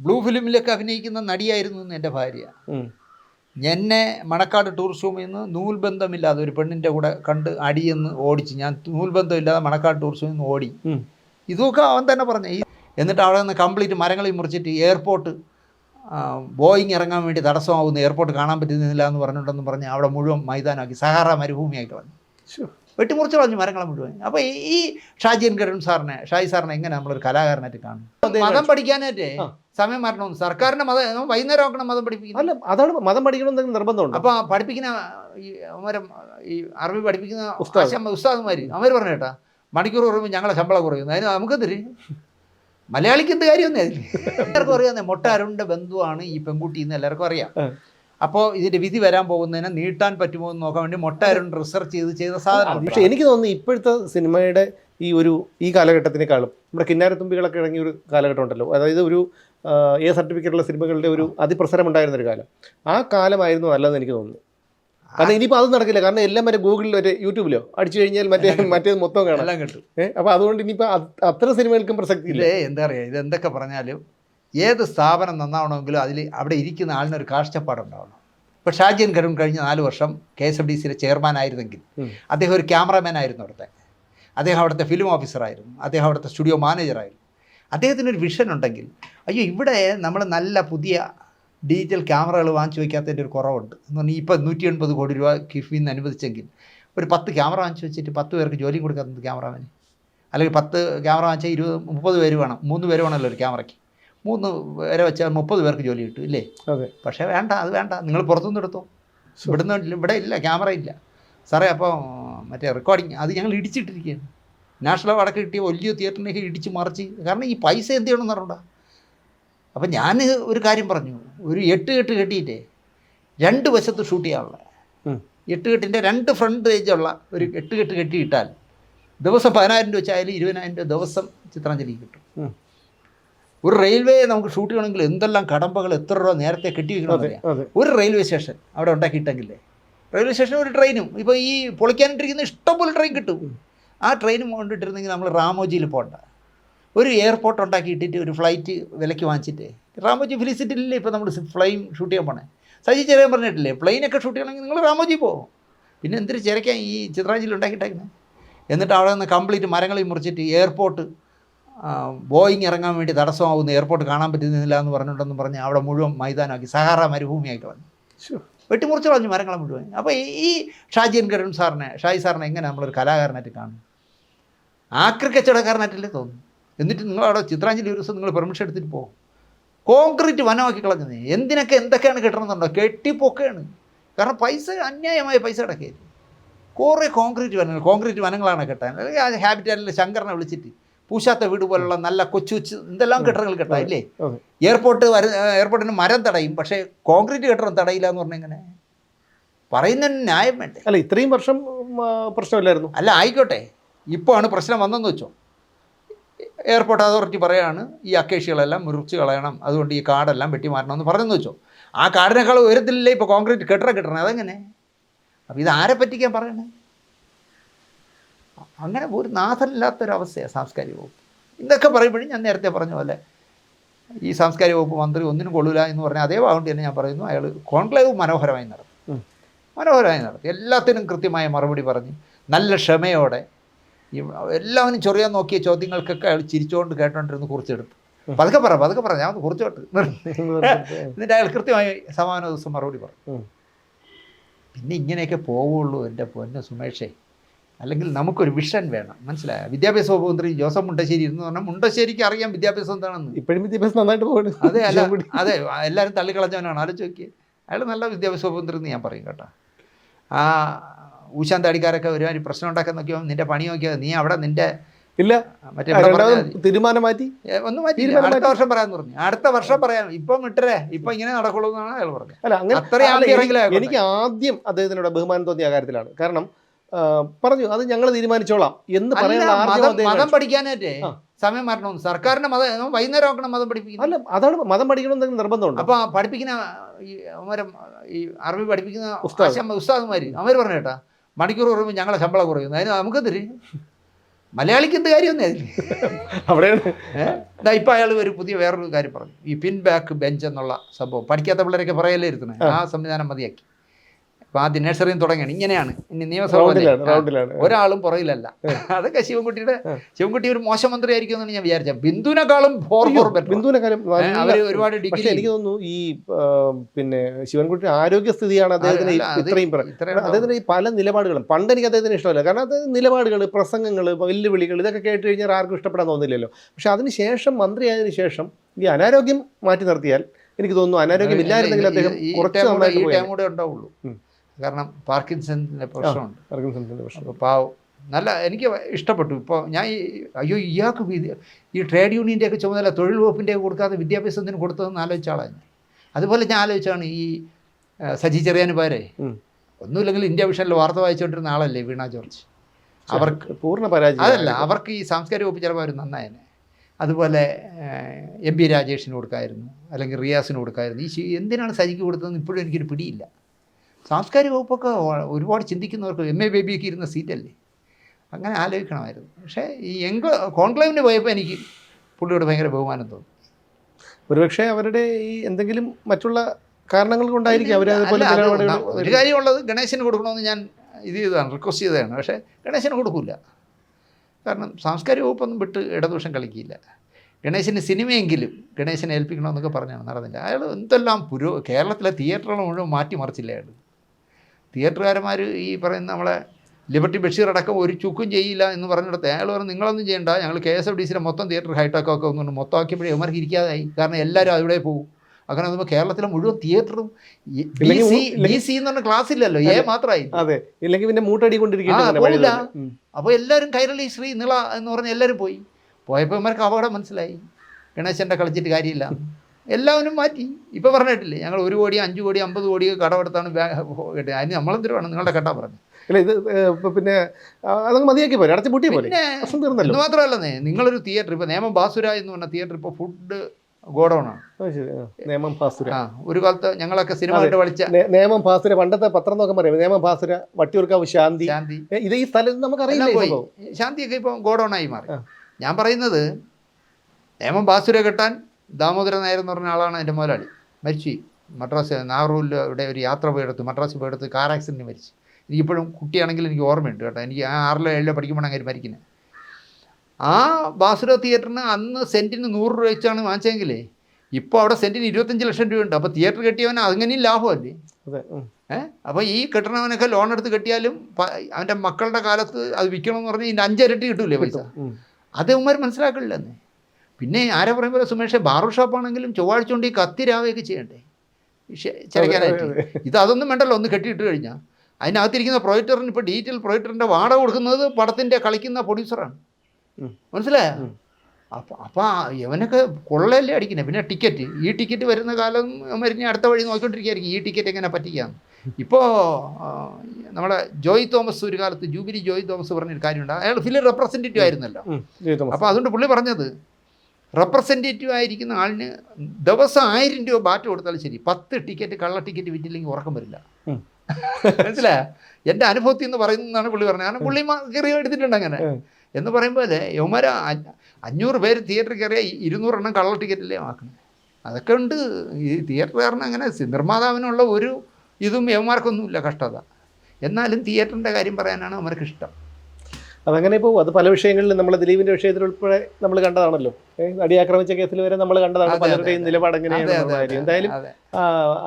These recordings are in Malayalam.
ബ്ലൂ ഫിലിമിലൊക്കെ അഭിനയിക്കുന്ന നടിയായിരുന്നു എന്ന് എന്റെ ഭാര്യ. എന്നെ മണക്കാട് ടൂറിസ്റ്റ് ഹോമിൽ നിന്ന് നൂൽബന്ധമില്ലാതെ ഒരു പെണ്ണിന്റെ കൂടെ കണ്ട് അടിയെന്ന് ഓടിച്ച് ഞാൻ നൂൽബന്ധമില്ലാതെ മണക്കാട് ടൂറിസ്റ്റ് ഹോമിൽ നിന്ന് ഓടി. ഇതൊക്കെ അവൻ തന്നെ പറഞ്ഞു. ഈ എന്നിട്ട് അവിടെ നിന്ന് കംപ്ലീറ്റ് മരങ്ങളിൽ മുറിച്ചിട്ട് എയർപോർട്ട് ബോയിങ് ഇറങ്ങാൻ വേണ്ടി തടസ്സമാവുന്ന എയർപോർട്ട് കാണാൻ പറ്റുന്നില്ല എന്ന് പറഞ്ഞിട്ടുണ്ടെന്ന് പറഞ്ഞ് അവിടെ മുഴുവൻ മൈതാനമാക്കി സഹാറ മരുഭൂമിയായിട്ട് വന്നു. വെട്ടിമുറിച്ച് പറഞ്ഞു മരങ്ങളെ മുഴുവൻ. അപ്പോൾ ഈ ഷാജിയൻ കരുൺ സാറിനെ ഷാജി സാറിനെ എങ്ങനെ നമ്മളൊരു കലാകാരനായിട്ട് കാണും? മതം പഠിക്കാനായിട്ടേ. സമയം മാറ്റണമെന്ന് സർക്കാരിന്റെ മതം വൈകുന്നേരം ആക്കണം മതം പഠിപ്പിക്കുന്നത്. അല്ല അതാണ് മതം പഠിക്കണം എന്തെങ്കിലും നിർബന്ധമുണ്ട്. അപ്പൊ പഠിപ്പിക്കുന്ന ഈ അവരെ ഈ അറബി പഠിപ്പിക്കുന്ന ഉസ്താദ്മാര്. ഉസ്താദുമാർ അവർ പറഞ്ഞു കേട്ടാ മണിക്കൂർ കുറയുമ്പോൾ ഞങ്ങളെ ശമ്പളം കുറയുന്നു. അതിന് നമുക്കെതിര് മലയാളിക്ക് എന്ത് കാര്യമൊന്നും അതിൽ എല്ലാവർക്കും അറിയാം മൊട്ട അരുണിന്റെ ബന്ധുവാണ് ഈ പെൺകുട്ടി എന്ന് എല്ലാവർക്കും അറിയാം. അപ്പോൾ ഇതിന്റെ വിധി വരാൻ പോകുന്നതിനെ നീട്ടാൻ പറ്റുമോ എന്ന് നോക്കാൻ വേണ്ടി മൊട്ട അരുൺ റിസർച്ച് ചെയ്ത് ചെയ്ത സാധനം പക്ഷേ എനിക്ക് തോന്നുന്നു ഇപ്പോഴത്തെ സിനിമയുടെ ഈ ഒരു ഈ കാലഘട്ടത്തിനേക്കാളും നമ്മുടെ കിന്നാരത്തുമ്പികളൊക്കെ ഇറങ്ങിയ ഒരു കാലഘട്ടം ഉണ്ടല്ലോ. അതായത് ഒരു എ സർട്ടിഫിക്കറ്റുള്ള സിനിമകളുടെ ഒരു അതിപ്രസരം ഉണ്ടായിരുന്ന ഒരു കാലം. ആ കാലമായിരുന്നു നല്ലതെന്ന് എനിക്ക് തോന്നുന്നു. കാരണം ഇനിയിപ്പോൾ അത് നടക്കില്ല. കാരണം എല്ലാം മറ്റേ ഗൂഗിളിൽ ഒരു യൂട്യൂബിലോ അടിച്ചു കഴിഞ്ഞാൽ മറ്റേ മറ്റേ മൊത്തം കാണാം. എല്ലാം കിട്ടും. അപ്പോൾ അതുകൊണ്ട് ഇനിയിപ്പോൾ അത്ര സിനിമകൾക്കും പ്രസക്തി ഇല്ല. എന്താ പറയുക ഇത് എന്തൊക്കെ പറഞ്ഞാലും ഏത് സ്ഥാപനം നന്നാവണമെങ്കിലും അതിൽ അവിടെ ഇരിക്കുന്ന ആളിനൊരു കാഴ്ചപ്പാടുണ്ടാവണം. ഇപ്പോൾ ഷാജിയൻ കരുൺ കഴിഞ്ഞ നാല് വർഷം കെ എസ് എഫ് ഡി സിയിലെ ചെയർമാൻ ആയിരുന്നെങ്കിൽ ഉം. അദ്ദേഹം ഒരു ക്യാമറമാൻ ആയിരുന്നു അവിടുത്തെ. അദ്ദേഹം അവിടുത്തെ ഫിലിം ഓഫീസറായിരുന്നു. അദ്ദേഹം അവിടുത്തെ സ്റ്റുഡിയോ മാനേജറായിരുന്നു. അദ്ദേഹത്തിനൊരു വിഷൻ ഉണ്ടെങ്കിൽ അയ്യോ ഇവിടെ നമ്മൾ നല്ല പുതിയ ഡിജിറ്റൽ ക്യാമറകൾ വാങ്ങിച്ചു വയ്ക്കാത്തതിന്റെ ഒരു കുറവുണ്ട്. എന്ന് പറഞ്ഞാൽ ഇപ്പോൾ നൂറ്റി എൺപത് കോടി രൂപ കിഫ്ബിയിൽ നിന്ന് അനുവദിച്ചെങ്കിൽ ഒരു പത്ത് ക്യാമറ വാങ്ങിച്ചു വെച്ചിട്ട് പത്ത് പേർക്ക് ജോലിയും കൊടുക്കാത്തത് ക്യാമറാമാന് അല്ലെങ്കിൽ പത്ത് ക്യാമറ വാങ്ങിച്ചാൽ ഇരുപത് മുപ്പത് പേര് വേണം. മൂന്ന് പേര് വേണമല്ലോ ഒരു ക്യാമറയ്ക്ക് മൂന്ന് പേരെ വെച്ചാൽ മുപ്പത് പേർക്ക് ജോലി കിട്ടും ഇല്ലേ? അതെ. പക്ഷേ വേണ്ട അത് വേണ്ട. നിങ്ങൾ പുറത്തുനിന്ന് എടുത്തോ. ഇവിടുന്ന് ഇവിടെ ഇല്ല ക്യാമറ ഇല്ല. സാറേ അപ്പോൾ മറ്റേ റെക്കോർഡിങ് അത് ഞങ്ങൾ ഇടിച്ചിട്ടിരിക്കുകയാണ്. നാഷണൽ അവാർഡൊക്കെ കിട്ടിയ വലിയ തിയേറ്ററിനെ ഇടിച്ച് മറിച്ച്. കാരണം ഈ പൈസ എന്ത് ചെയ്യണമെന്ന് അറിയണ്ട അപ്പം ഞാൻ ഒരു കാര്യം പറഞ്ഞു. ഒരു എട്ട് കെട്ട് കെട്ടിയിട്ടേ രണ്ട് വശത്ത് ഷൂട്ട് ചെയ്യാനുള്ള. എട്ട് കെട്ടിന്റെ രണ്ട് ഫ്രണ്ട് പേജുള്ള ഒരു എട്ട് കെട്ട് കെട്ടിയിട്ടാൽ ദിവസം പതിനായിരം രൂപ വെച്ചായാലും ഇരുപതിനായിരം രൂപ ദിവസം ചിത്രാഞ്ജലി കിട്ടും. ഒരു റെയിൽവേ നമുക്ക് ഷൂട്ട് ചെയ്യണമെങ്കിൽ എന്തെല്ലാം കടമ്പകൾ എത്ര രൂപ നേരത്തെ കെട്ടി വെക്കണമെന്ന് ഒരു റെയിൽവേ സ്റ്റേഷൻ അവിടെ ഉണ്ടാക്കിയിട്ടെങ്കിലേ റെയിൽവേ സ്റ്റേഷനും ഒരു ട്രെയിനും. ഇപ്പോൾ ഈ പൊളിക്കാനിട്ടിരിക്കുന്ന ഇഷ്ടംപോലെ ട്രെയിൻ കിട്ടും. ആ ട്രെയിൻ കൊണ്ടിട്ടിരുന്നെങ്കിൽ നമ്മൾ റാമോജിയിൽ പോകണ്ട ഒരു എയർപോർട്ട് ഉണ്ടാക്കിയിട്ടിട്ട് ഒരു ഫ്ലൈറ്റ് വിലയ്ക്ക് വാങ്ങിച്ചിട്ട്. റാമോജി ഫിലിസിറ്റിലല്ലേ ഇപ്പോൾ നമ്മൾ ഫ്ലൈൻ ഷൂട്ട് ചെയ്യാൻ പോണേ? സജി ചെറിയാൻ പറഞ്ഞിട്ടില്ലേ പ്ലെയിനൊക്കെ ഷൂട്ട് ചെയ്യണമെങ്കിൽ നിങ്ങൾ റാമോജി പോകും പിന്നെ എന്തിരി ചിരക്കാൻ ഈ ചിത്രാഞ്ജലി ഉണ്ടാക്കിയിട്ടേക്കുന്നത് എന്നിട്ട് അവിടെ നിന്ന് കംപ്ലീറ്റ് മരങ്ങളിൽ മുറിച്ചിട്ട് എയർപോർട്ട് ബോയിങ് ഇറങ്ങാൻ വേണ്ടി തടസ്സമാവുന്ന എയർപോർട്ട് കാണാൻ പറ്റുന്നില്ല എന്ന് പറഞ്ഞിട്ടുണ്ടെന്ന് പറഞ്ഞ് അവിടെ മുഴുവൻ മൈതാനമാക്കി സഹാറ മരുഭൂമിയായിട്ട് വന്നു. വെട്ടിമുറിച്ച് കളഞ്ഞു മരങ്ങളെ മുഴുവൻ. അപ്പോൾ ഈ ഷാജിയൻ കരുൺ സാറിനെ ഷാജി സാറിനെ എങ്ങനെ നമ്മളൊരു കലാകാരനായിട്ട് കാണും? ആക്രി കച്ചവടക്കാരനായിട്ടല്ലേ തോന്നുന്നു. എന്നിട്ട് നിങ്ങൾ അവിടെ ചിത്രാഞ്ജലി ഒരു ദിവസം നിങ്ങൾ പെർമിഷൻ എടുത്തിട്ട് പോകും കോൺക്രീറ്റ് വനമാക്കി കളഞ്ഞത്. എന്തിനൊക്കെ എന്തൊക്കെയാണ് കിട്ടണമെന്നുണ്ടോ? കെട്ടിപ്പൊക്കെയാണ്. കാരണം പൈസ അന്യായമായ പൈസ അടക്കരുത്. കുറേ കോൺക്രീറ്റ് വനങ്ങൾ കോൺക്രീറ്റ് വനങ്ങളാണ് കെട്ടാൻ. അല്ലെങ്കിൽ ആ ഹാബിറ്റാറ്റിൽ ശങ്കറിനെ വിളിച്ചിട്ട് പൂശാത്ത വീട് പോലുള്ള നല്ല കൊച്ചു കൊച്ചു എന്തെല്ലാം കെട്ടിടങ്ങൾ കെട്ടാം ഇല്ലേ? എയർപോർട്ട് വര എയർപോർട്ടിന് മരം തടയും. പക്ഷേ കോൺക്രീറ്റ് കെട്ടിടം തടയില്ല എന്ന് പറഞ്ഞാൽ എങ്ങനെ? പറയുന്നതിന് ന്യായം വേണ്ടേ? അല്ല ഇത്രയും വർഷം പ്രശ്നമില്ലായിരുന്നു. അല്ല ആയിക്കോട്ടെ. ഇപ്പോൾ ആണ് പ്രശ്നം വന്നെന്ന് വെച്ചോ. എയർപോർട്ട് അതോറിറ്റി പറയാണ് ഈ അക്കേഷികളെല്ലാം മുറിച്ച് കളയണം. അതുകൊണ്ട് ഈ കാടെല്ലാം വെട്ടി മാറ്റണമെന്ന് പറഞ്ഞെന്ന് വെച്ചോ. ആ കാടിനേക്കാൾ ഉയരത്തിലല്ലേ ഇപ്പോൾ കോൺക്രീറ്റ് കെട്ടിടം കിട്ടണം? അതെങ്ങനെ? അപ്പോൾ ഇത് ആരെ പറ്റിക്കാൻ പറയണേ? അങ്ങനെ ഒരു നാഥനില്ലാത്തൊരവസ്ഥയാണ് സാംസ്കാരിക വകുപ്പ്. ഇതൊക്കെ പറയുമ്പോഴും ഞാൻ നേരത്തെ പറഞ്ഞ പോലെ ഈ സാംസ്കാരിക വകുപ്പ് മന്ത്രി ഒന്നിനും കൊള്ളൂല എന്ന് പറഞ്ഞാൽ അതേ വാഗണ്ടി തന്നെ ഞാൻ പറയുന്നു. അയാൾ കോൺക്ലേവ് മനോഹരമായി നടത്തി. മനോഹരമായി നടത്തി. എല്ലാത്തിനും കൃത്യമായ മറുപടി പറഞ്ഞ് നല്ല ക്ഷമയോടെ എല്ലാവരും ചെറിയ നോക്കിയ ചോദ്യങ്ങൾക്കൊക്കെ അയാൾ ചിരിച്ചുകൊണ്ട് കേട്ടോണ്ടിരുന്ന് കുറിച്ചെടുത്തു. പതുക്കെ പറ പതുക്കെ പറ ഞാൻ ഒന്ന് കുറിച്ചോട്ട്. എന്നിട്ട് അയാൾ കൃത്യമായി സമാന ദിവസം മറുപടി പറഞ്ഞു. പിന്നെ ഇങ്ങനെയൊക്കെ പോവുള്ളൂ എന്റെ പൊന്ന് സുമേഷേ. അല്ലെങ്കിൽ നമുക്കൊരു വിഷൻ വേണം. മനസ്സിലായ? വിദ്യാഭ്യാസ വകുപ്പ് മന്ത്രി ജോസഫ് മുണ്ടശ്ശേരി എന്ന് പറഞ്ഞാൽ മുണ്ടശ്ശേരിക്ക് അറിയാം വിദ്യാഭ്യാസം എന്താണെന്ന്. ഇപ്പോഴും വിദ്യാഭ്യാസം നന്നായിട്ട് പോകുന്നു അതെ അല്ല അതെ എല്ലാവരും തള്ളിക്കളഞ്ഞവനാണ്. ആലോചിച്ച് നോക്കിയത് അയാൾ നല്ല വിദ്യാഭ്യാസ വകുപ്പ് മന്ത്രി എന്ന് ഞാൻ പറയും കേട്ടോ. ആ ഊശാൻ താടിക്കാരൊക്കെ ഒരുമാതിരി പ്രശ്നം ഉണ്ടാക്കാൻ നോക്കിയോ നിന്റെ പണി നോക്കിയോ നീ അവിടെ നിന്റെ ഇല്ല. മറ്റേ തീരുമാനം മാറ്റി. ഒന്ന് മാറ്റി അടുത്ത വർഷം പറയാന്ന് പറഞ്ഞു. അടുത്ത വർഷം പറയാൻ ഇപ്പം ഇട്ടരേ. ഇപ്പൊ ഇങ്ങനെ നടക്കുള്ളൂ എന്നാണ് അയാൾ പറഞ്ഞത്. അല്ല അങ്ങനെ അത്ര എനിക്ക് ആദ്യം അദ്ദേഹത്തിനോട് ബഹുമാനം തോന്നിയ കാര്യത്തിലാണ്. കാരണം പറഞ്ഞു അത് ഞങ്ങൾ തീരുമാനിച്ചോളാം എന്ന് ആർജവം മതം പഠിക്കാനായിട്ടേ സമയം മാറ്റണമെന്ന് സർക്കാരിന്റെ മതം വൈകുന്നേരം ആക്കണം മതം പഠിപ്പിക്കുന്നത്. അല്ല അതാണ് മതം പഠിക്കണം എന്തെങ്കിലും നിർബന്ധമുണ്ട് അപ്പൊ പഠിപ്പിക്കുന്ന ഈ അവരെ ഈ അറബി പഠിപ്പിക്കുന്ന ഉസ്താദ്. ഉസ്താദ്മാര് അവർ അവർ പറഞ്ഞു കേട്ടാ മണിക്കൂർ കുറയുമ്പോൾ ഞങ്ങളെ ശമ്പളം കുറയുന്നു അതിന് നമുക്ക് തരും മലയാളിക്ക് എന്ത് കാര്യമൊന്നും അതിൽ അവിടെയാണ്. ഇതാ ഇപ്പം അയാൾ ഒരു പുതിയ വേറൊരു കാര്യം പറഞ്ഞു. ഈ പിൻ ബാക്ക് ബെഞ്ച് എന്നുള്ള സംഭവം. പഠിക്കാത്ത പിള്ളേരൊക്കെ പറയല്ലേ ഇരുത്തണേ ആ സംവിധാനം മതിയാക്കി. ഇപ്പം ആദ്യം നഴ്സറിയും തുടങ്ങിയാണ്. ഇങ്ങനെയാണ്. ഇനി നിയമസഭ ഒരാളും പുറകിലല്ല. അതൊക്കെ ശിവൻകുട്ടിയുടെ ശിവൻകുട്ടി ഒരു മോശം മന്ത്രി ആയിരിക്കും എന്നാണ് ഞാൻ വിചാരിച്ചത് ബിന്ദുവിനെക്കാളും ബിന്ദുവിനെക്കാളും അവർ ഒരുപാട് ഡിഗ്രി എനിക്ക് തോന്നുന്നു ഈ പിന്നെ ശിവൻകുട്ടിയുടെ ആരോഗ്യസ്ഥിതിയാണ് അദ്ദേഹത്തിന് ഇത്രയും അദ്ദേഹത്തിന് ഈ പല നിലപാടുകളും പണ്ട് എനിക്ക് അദ്ദേഹത്തിന് ഇഷ്ടമല്ല. കാരണം അത് നിലപാടുകൾ പ്രസംഗങ്ങൾ വെല്ലുവിളികൾ ഇതൊക്കെ കേട്ട് കഴിഞ്ഞാൽ ആർക്കും ഇഷ്ടപ്പെടാൻ തോന്നില്ലല്ലോ. പക്ഷെ അതിനുശേഷം മന്ത്രിയായതിനു ശേഷം ഈ അനാരോഗ്യം മാറ്റി നിർത്തിയാൽ എനിക്ക് തോന്നുന്നു അനാരോഗ്യം ഇല്ലായിരുന്നെങ്കിൽ അദ്ദേഹം കുറച്ച് നന്നായിട്ട് ഉണ്ടാവുള്ളൂ. കാരണം പാർക്കിൻസന്റെ പ്രശ്നമുണ്ട്. പാർക്കിൻസൺസിന്റെ പ്രശ്നം. പാവം നല്ല എനിക്ക് ഇഷ്ടപ്പെട്ടു. ഇപ്പോൾ ഞാൻ ഈ അയ്യോ ഇയാൾക്ക് ഈ ട്രേഡ് യൂണിയന്റെയൊക്കെ ചുമതല തൊഴിൽ വകുപ്പിന്റെ കൊടുക്കാതെ വിദ്യാഭ്യാസത്തിന് കൊടുത്തതെന്ന് ആലോചിച്ച ആളാണ് ഞാൻ. അതുപോലെ ഞാൻ ആലോചിച്ചാണ് ഈ സജി ചെറിയാന് പേരെ. ഒന്നുമില്ലെങ്കിൽ ഇന്ത്യ വിഷനിൽ വാർത്ത വായിച്ചുകൊണ്ടിരുന്ന ആളല്ലേ വീണ ജോർജ്? അവർക്ക് പൂർണ പരാജയം അതല്ല അവർക്ക് ഈ സാംസ്കാരിക വകുപ്പ് ചിലപ്പോൾ അവർ നന്നായനെ. അതുപോലെ എം പി രാജേഷിന് കൊടുക്കായിരുന്നു. അല്ലെങ്കിൽ റിയാസിന് കൊടുക്കായിരുന്നു. ഈ എന്തിനാണ് സജിക്ക് കൊടുത്തതെന്ന് ഇപ്പോഴും എനിക്കൊരു പിടിയില്ല. സാംസ്കാരിക വകുപ്പൊക്കെ ഒരുപാട് ചിന്തിക്കുന്നവർക്ക് എം എ ബേബിയൊക്കെ ഇരുന്ന സീറ്റല്ലേ? അങ്ങനെ ആലോചിക്കണമായിരുന്നു. പക്ഷേ ഈ എങ്ക് കോൺക്ലേവിന് പോയപ്പോൾ എനിക്ക് പുള്ളിയോട് ഭയങ്കര ബഹുമാനം തോന്നി. ഒരുപക്ഷെ അവരുടെ ഈ എന്തെങ്കിലും മറ്റുള്ള കാരണങ്ങൾ കൊണ്ടായിരിക്കും അവർ ഒരു കാര്യമുള്ളത് ഗണേശന് കൊടുക്കണമെന്ന് ഞാൻ ഇത് ചെയ്തതാണ് റിക്വസ്റ്റ് ചെയ്തതാണ്. പക്ഷേ ഗണേശന് കൊടുക്കില്ല കാരണം സാംസ്കാരിക വകുപ്പൊന്നും വിട്ട് ഇടതുപക്ഷം കളിക്കില്ല. ഗണേശന് സിനിമയെങ്കിലും ഗണേശനെ ഏൽപ്പിക്കണമെന്നൊക്കെ പറഞ്ഞാണ് നടന്നില്ല. അയാൾ എന്തെല്ലാം പുരോ കേരളത്തിലെ തിയേറ്ററുകൾ മുഴുവൻ മാറ്റിമറിച്ചില്ല അയാൾ? തിയേറ്ററുകാരന്മാർ ഈ പറയുന്ന നമ്മളെ ലിബർട്ടി ബഷീർ അടക്കം ഒരു ചുക്കും ചെയ്യില്ല എന്ന് പറഞ്ഞിടത്ത് അയാൾ പറഞ്ഞു നിങ്ങളൊന്നും ചെയ്യണ്ട ഞങ്ങൾ കെ എസ് എഫ് ഡി സിയുടെ മൊത്തം തിയേറ്റർ ഹൈടെക് ഒക്കെ ഒന്നുകൊണ്ട് മൊത്തം ആക്കിയപ്പോഴേ ഇവർക്ക് ഇരിക്കാതായി. കാരണം എല്ലാവരും അവിടെ പോകും. അങ്ങനെ നോക്കുമ്പോൾ കേരളത്തിലെ മുഴുവൻ തിയേറ്ററും ബി സി ബി സി എന്ന് പറഞ്ഞ ക്ലാസ് ഇല്ലല്ലോ ഏ മാത്രമായി. അതെ. ഇല്ലെങ്കിൽ പിന്നെ മൂട്ടടി കൊണ്ടിരിക്കുന്നില്ല. അപ്പോൾ എല്ലാവരും കൈരളി ശ്രീ നിള എന്ന് പറഞ്ഞ് എല്ലാവരും പോയി. പോയപ്പോൾ ഇവർക്ക് അപകടം മനസ്സിലായി. ഗണേശന്റെ കളിച്ചിട്ട് കാര്യമില്ല. എല്ലാവരും മാറ്റി. ഇപ്പോൾ പറഞ്ഞിട്ടില്ലേ ഞങ്ങൾ ഒരു കോടി അഞ്ച് കോടി അമ്പത് കോടി കടമെടുത്താണ് കേട്ടത് കിട്ടിയത്. അതിന് നമ്മളെന്തൊരു വേണം? നിങ്ങളുടെ കെട്ടാൻ പറഞ്ഞു അല്ല ഇത് പിന്നെ അതങ്ങ് മതിയാക്കി പോലെ അടച്ചു പൂട്ടിയ പോലെ തീർന്നല്ലോ. മാത്രമല്ലെന്നേ നിങ്ങളൊരു തിയേറ്റർ ഇപ്പോൾ നേമം ബാസുര എന്ന് പറഞ്ഞ തിയേറ്റർ ഇപ്പോൾ ഫുഡ് ഗോഡൗണാണ്. നേമം ഭാസുര ആ ഒരു കാലത്ത് ഞങ്ങളൊക്കെ സിനിമ. കണ്ട് നേ- നേമം ഭാസുര പണ്ടത്തെ പത്രം നോക്കാൻ പറയാം. നേമം ഭാസുര വട്ടിയൂർക്കാവ് ശാന്തി. ശാന്തി. ഇത് ഈ സ്ഥലം നമുക്കറിയില്ല. ശാന്തിയൊക്കെ ഇപ്പം ഗോഡൗണായി മാറി. ഞാൻ പറയുന്നത് നേമം ബാസുര കെട്ടാൻ ദാമോദരൻ നായർ എന്ന് പറഞ്ഞ ആളാണ് എന്റെ മുതലാളി. മരിച്ചു മദ്രാസ് നാറൂരിൽ ഇവിടെ ഒരു യാത്ര പോയെടുത്ത് മദ്രാസ് പോയെടുത്ത് കാർ ആക്സിഡന്റ് മരിച്ചു. എനിക്കിപ്പോഴും കുട്ടിയാണെങ്കിൽ എനിക്ക് ഓർമ്മയുണ്ട് കേട്ടോ. എനിക്ക് ആ ആറിലോ ഏഴിലോ പഠിക്കുമ്പോഴാണ് അങ്ങനെ മരിക്കുന്നത് ആ ബാസുര തിയേറ്ററിന് അന്ന് സെന്റിന് നൂറ് രൂപ വെച്ചാണ് വാങ്ങിച്ചെങ്കിൽ ഇപ്പോൾ അവിടെ സെന്റിന് ഇരുപത്തഞ്ച് ലക്ഷം രൂപയുണ്ട്. അപ്പോൾ തിയേറ്റർ കെട്ടിയവൻ അങ്ങനെയും ലാഭമല്ലേ? അതെ ഉം. അപ്പോൾ ഈ കെട്ടണവനൊക്കെ ലോൺ എടുത്ത് കെട്ടിയാലും അവന്റെ മക്കളുടെ കാലത്ത് അത് വിൽക്കണമെന്ന് പറഞ്ഞാൽ ഇതിന്റെ അഞ്ചരട്ടി കിട്ടൂലേ പൈസ. അത് മനസ്സിലാക്കില്ലെന്ന് പിന്നെ ആരെ പറയും പോലെ സുമേഷ് ബാർബർ ഷോപ്പാണെങ്കിലും ചൊവ്വാഴ്ച കൊണ്ട് ഈ കത്തി രാവയൊക്കെ ചെയ്യണ്ടേ? അതെ, ഇത് അതൊന്നും വേണ്ടല്ലോ ഒന്ന് കെട്ടിയിട്ട് കഴിഞ്ഞാൽ അതിനകത്തിരിക്കുന്ന പ്രൊജക്ടറിന് ഇപ്പോൾ ഡീറ്റെയിൽ പ്രൊജക്ടറിന്റെ വാടക കൊടുക്കുന്നത് പടത്തിന്റെ കളിക്കുന്ന പ്രൊഡ്യൂസറാണ് മനസ്സിലായ? അപ്പം അപ്പോൾ ഇവനൊക്കെ കൊള്ളയല്ലേ അടിക്കുന്നത് പിന്നെ ടിക്കറ്റ്. ഈ ടിക്കറ്റ് വരുന്ന കാലം മരിഞ്ഞ് അടുത്ത വഴി നോക്കിക്കൊണ്ടിരിക്കുകയായിരിക്കും ഈ ടിക്കറ്റ് എങ്ങനെ പറ്റിക്കാം ഇപ്പോൾ നമ്മുടെ ജോയ് തോമസ് ഒരു കാലത്ത് ജൂബിലി ജോയ് തോമസ് പറഞ്ഞൊരു കാര്യമുണ്ട്. അയാൾ ഫിലിം റെപ്രസെന്റേറ്റീവ് ആയിരുന്നല്ലോ. അപ്പോൾ അതുകൊണ്ട് പുള്ളി പറഞ്ഞത് റെപ്രസെന്റേറ്റീവ് ആയിരിക്കുന്ന ആളിന് ദിവസം ആയിരം രൂപ ബാറ്റ് കൊടുത്താലും ശരി. പത്ത് ടിക്കറ്റ് കള്ള ടിക്കറ്റ് വിറ്റില്ലെങ്കിൽ ഉറക്കം വരില്ല. മനസ്സിലാ? മനസ്സിലായ എന്റെ അനുഭവത്തിൽ എന്ന് പറയുന്നതാണ് പുള്ളി പറഞ്ഞത്. കാരണം പുള്ളി കയറി എടുത്തിട്ടുണ്ട് അങ്ങനെ. എന്ന് പറയുമ്പോൾ യൗമര അഞ്ഞൂറ് പേര് തിയേറ്ററിൽ കയറിയ ഇരുന്നൂറെണ്ണം കള്ള ടിക്കറ്റല്ലേ ആക്കുന്നത് അതൊക്കെ ഉണ്ട്. ഈ തിയേറ്ററുകാരന് അങ്ങനെ നിർമ്മാതാവിനുള്ള ഒരു ഇതും യൗമാർക്കൊന്നുമില്ല കഷ്ടത. എന്നാലും തിയേറ്ററിന്റെ കാര്യം പറയാനാണ് അവർക്ക് ഇഷ്ടം. അതങ്ങനെ പോകും അത് പല വിഷയങ്ങളിലും നമ്മൾ ദിലീപിന്റെ വിഷയത്തിൽ ഉൾപ്പെടെ നമ്മൾ കണ്ടതാണല്ലോ. നടി ആക്രമിച്ച കേസിൽ വരെ നമ്മൾ കണ്ടതാണ് പലരുടെയും. നിലപാട് എങ്ങനെയാണ് എന്തായാലും